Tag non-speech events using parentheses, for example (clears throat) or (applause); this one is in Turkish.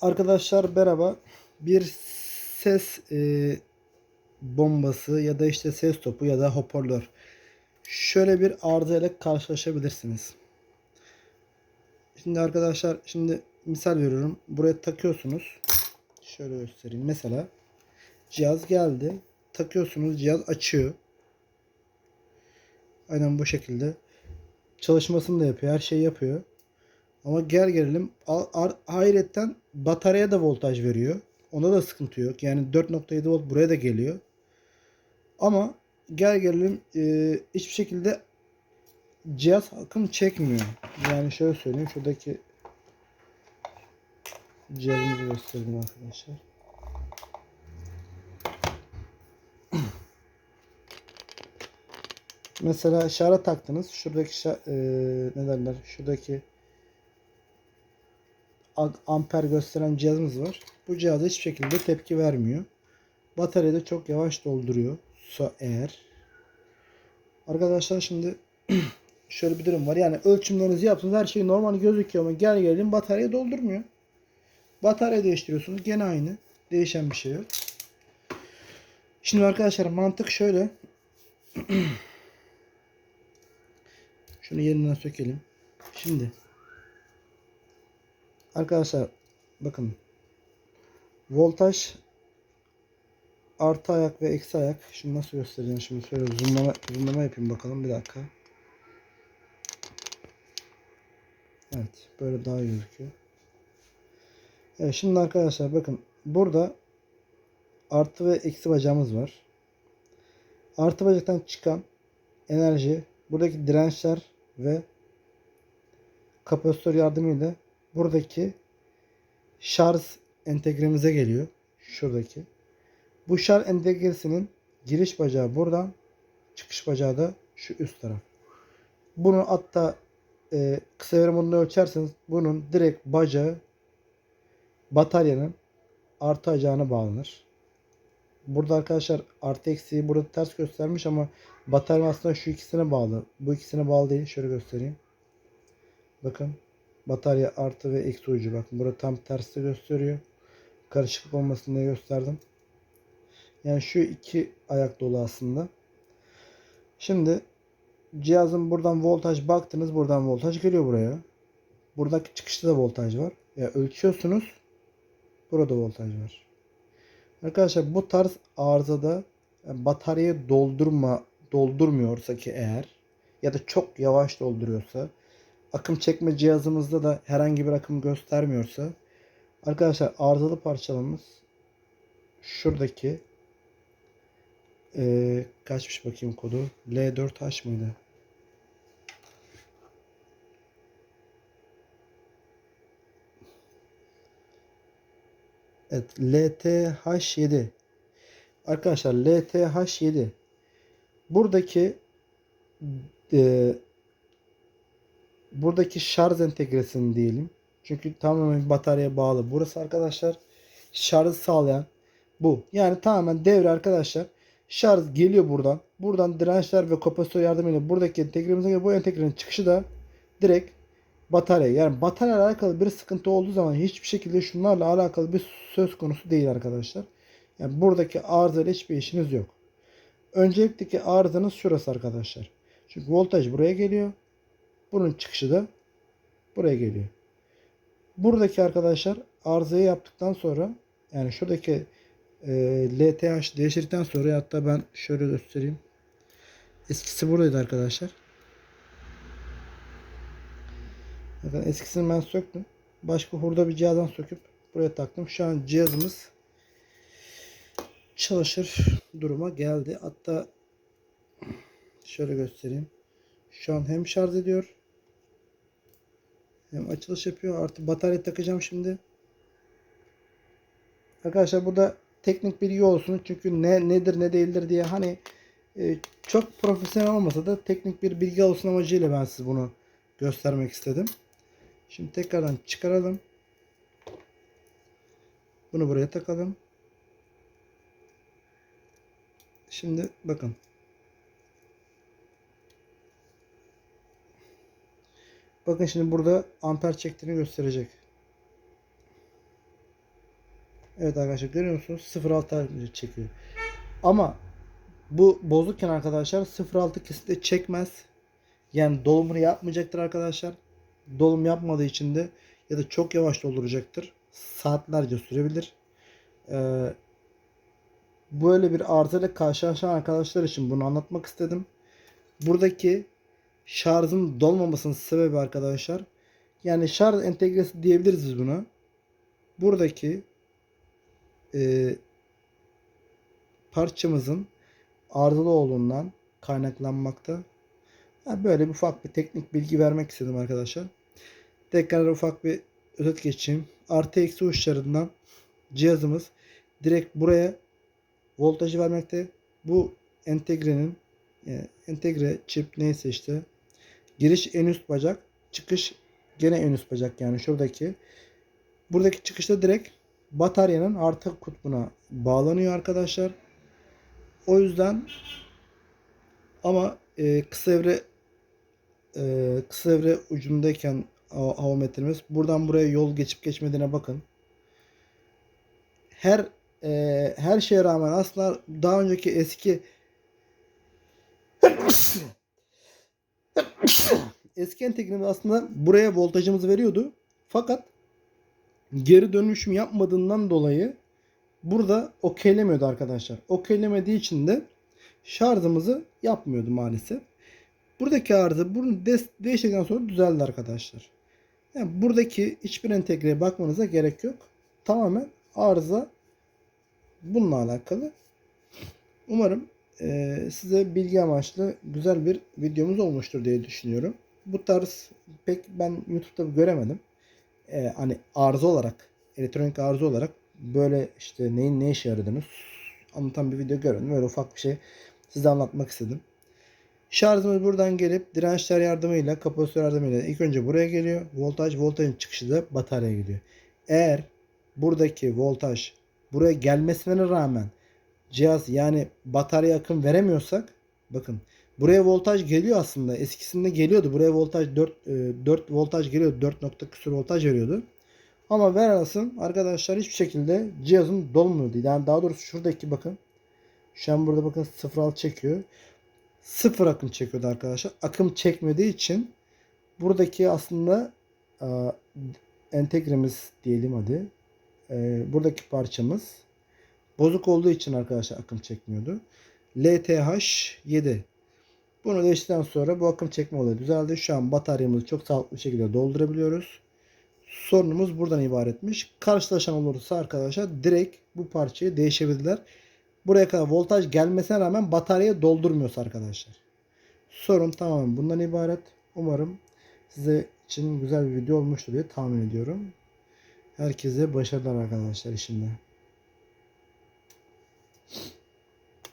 Arkadaşlar merhaba. Bir ses e, bombası ya da işte ses topu ya da hoparlör. Şöyle bir arıza ile karşılaşabilirsiniz. Şimdi arkadaşlar şimdi misal veriyorum. Buraya takıyorsunuz. Şöyle göstereyim. Mesela cihaz geldi. Takıyorsunuz. Cihaz açıyor. Aynen bu şekilde. Çalışmasını da yapıyor. Her şeyi yapıyor. Ama gel gelelim hayretten bataryaya da voltaj veriyor. Onda da sıkıntı yok. Yani 4.7 volt buraya da geliyor. Ama gel gelelim e, hiçbir şekilde cihaz akım çekmiyor. Yani şöyle söyleyeyim. Şuradaki cihazımızı göstereyim arkadaşlar. Mesela şara taktınız. Şuradaki şa- e, ne derler? Şuradaki amper gösteren cihazımız var. Bu cihaz hiçbir şekilde tepki vermiyor. Bataryayı da çok yavaş dolduruyor. So eğer. Arkadaşlar şimdi (clears throat) şöyle bir durum var. Yani ölçümlerinizi yaptınız. Her şey normal gözüküyor ama gel gelelim bataryayı doldurmuyor. Batarya değiştiriyorsunuz. Gene aynı. Değişen bir şey yok. Şimdi arkadaşlar mantık şöyle. (clears throat) Şunu yerinden sökelim. Şimdi Arkadaşlar bakın voltaj artı ayak ve eksi ayak. Şimdi nasıl göstereceğim şimdi şöyle zoomlama, zoomlama yapayım bakalım bir dakika. Evet böyle daha iyi gözüküyor. Evet şimdi arkadaşlar bakın burada artı ve eksi bacağımız var. Artı bacaktan çıkan enerji buradaki dirençler ve kapasitör yardımıyla buradaki şarj entegremize geliyor. Şuradaki. Bu şarj entegresinin giriş bacağı buradan, çıkış bacağı da şu üst taraf. Bunu hatta e, kısa devre modunu ölçerseniz bunun direkt bacağı bataryanın artı ayağına bağlanır. Burada arkadaşlar artı eksiği burada ters göstermiş ama batarya aslında şu ikisine bağlı. Bu ikisine bağlı değil. Şöyle göstereyim. Bakın batarya artı ve eksi ucu. Bakın burada tam tersi gösteriyor. Karışıklık olmasın diye gösterdim. Yani şu iki ayak dolu aslında. Şimdi cihazın buradan voltaj baktınız. Buradan voltaj geliyor buraya. Buradaki çıkışta da voltaj var. Ya yani ölçüyorsunuz. Burada voltaj var. Arkadaşlar bu tarz arızada yani bataryayı doldurma doldurmuyorsa ki eğer ya da çok yavaş dolduruyorsa akım çekme cihazımızda da herhangi bir akım göstermiyorsa arkadaşlar arızalı parçalarımız şuradaki ee, kaçmış bakayım kodu? L4H mıydı? Evet LTH7 Arkadaşlar LTH7 buradaki e, buradaki şarj entegresini diyelim. Çünkü tamamen bataryaya bağlı. Burası arkadaşlar şarj sağlayan bu. Yani tamamen devre arkadaşlar. Şarj geliyor buradan. Buradan dirençler ve kapasitör yardımıyla buradaki entegremize geliyor. Bu entegrenin çıkışı da direkt batarya. Yani batarya alakalı bir sıkıntı olduğu zaman hiçbir şekilde şunlarla alakalı bir söz konusu değil arkadaşlar. Yani buradaki arızayla hiçbir işiniz yok. Öncelikteki arızanız şurası arkadaşlar. Çünkü voltaj buraya geliyor. Bunun çıkışı da buraya geliyor. Buradaki arkadaşlar arızayı yaptıktan sonra yani şuradaki e, LTH değiştirdikten sonra hatta ben şöyle göstereyim. Eskisi buradaydı arkadaşlar. Bakın eskisini ben söktüm. Başka hurda bir cihazdan söküp buraya taktım. Şu an cihazımız çalışır duruma geldi. Hatta şöyle göstereyim. Şu an hem şarj ediyor hem açılış yapıyor. Artı batarya takacağım şimdi. Arkadaşlar burada teknik bilgi olsun. Çünkü ne nedir ne değildir diye hani e, çok profesyonel olmasa da teknik bir bilgi olsun amacıyla ben size bunu göstermek istedim. Şimdi tekrardan çıkaralım. Bunu buraya takalım. Şimdi bakın. Bakın şimdi burada amper çektiğini gösterecek. Evet arkadaşlar görüyor musunuz? 0.6 çekiyor. Ama bu bozukken arkadaşlar 0.6 kesinlikle çekmez. Yani dolumunu yapmayacaktır arkadaşlar. Dolum yapmadığı için de ya da çok yavaş dolduracaktır. Saatlerce sürebilir. Ee, böyle bir arızayla karşılaşan arkadaşlar için bunu anlatmak istedim. Buradaki şarjın dolmamasının sebebi arkadaşlar yani şarj entegresi diyebiliriz biz buna. Buradaki e, parçamızın arızalı olduğundan kaynaklanmakta. Yani böyle bir ufak bir teknik bilgi vermek istedim arkadaşlar. Tekrar ufak bir özet geçeyim. Artı eksi uçlarından cihazımız direkt buraya voltajı vermekte. Bu entegrenin yani entegre çip neyse işte giriş en üst bacak, çıkış gene en üst bacak yani şuradaki. Buradaki çıkışta direkt bataryanın artı kutbuna bağlanıyor arkadaşlar. O yüzden ama e, kısa evre e, kısa evre ucundayken metremiz buradan buraya yol geçip geçmediğine bakın. Her e, her şeye rağmen aslında daha önceki eski (coughs) eski entegremiz aslında buraya voltajımızı veriyordu. Fakat geri dönüşüm yapmadığından dolayı burada okeylemiyordu arkadaşlar. Okeylemediği için de şarjımızı yapmıyordu maalesef. Buradaki arıza bunu değiştikten sonra düzeldi arkadaşlar. Yani buradaki hiçbir entegreye bakmanıza gerek yok. Tamamen arıza bununla alakalı. Umarım size bilgi amaçlı güzel bir videomuz olmuştur diye düşünüyorum. Bu tarz pek ben YouTube'da göremedim. Eee, hani arıza olarak, elektronik arıza olarak böyle işte neyin ne işe yaradığını anlatan bir video göremedim. Böyle ufak bir şey size anlatmak istedim. Şarjımız buradan gelip dirençler yardımıyla, kapasitör yardımıyla ilk önce buraya geliyor. Voltaj, voltajın çıkışı da bataryaya gidiyor. Eğer buradaki voltaj buraya gelmesine rağmen cihaz yani batarya akım veremiyorsak bakın buraya voltaj geliyor aslında. Eskisinde geliyordu. Buraya voltaj 4 e, 4 voltaj geliyordu. 4 nokta küsur voltaj veriyordu. Ama verasın arkadaşlar hiçbir şekilde cihazın dolmuyordu. Yani daha doğrusu şuradaki bakın. Şu an burada bakın 0.6 çekiyor. Sıfır akım çekiyordu arkadaşlar. Akım çekmediği için buradaki aslında e, entegremiz diyelim hadi. E, buradaki parçamız bozuk olduğu için arkadaşlar akım çekmiyordu. LTH7 bunu değiştikten sonra bu akım çekme olayı düzeldi. Şu an bataryamızı çok sağlıklı bir şekilde doldurabiliyoruz. Sorunumuz buradan ibaretmiş. Karşılaşan olursa arkadaşlar direkt bu parçayı değişebilirler. Buraya kadar voltaj gelmesine rağmen bataryayı doldurmuyorsa arkadaşlar. Sorun tamamen bundan ibaret. Umarım size için güzel bir video olmuştur diye tahmin ediyorum. Herkese başarılar arkadaşlar işinde.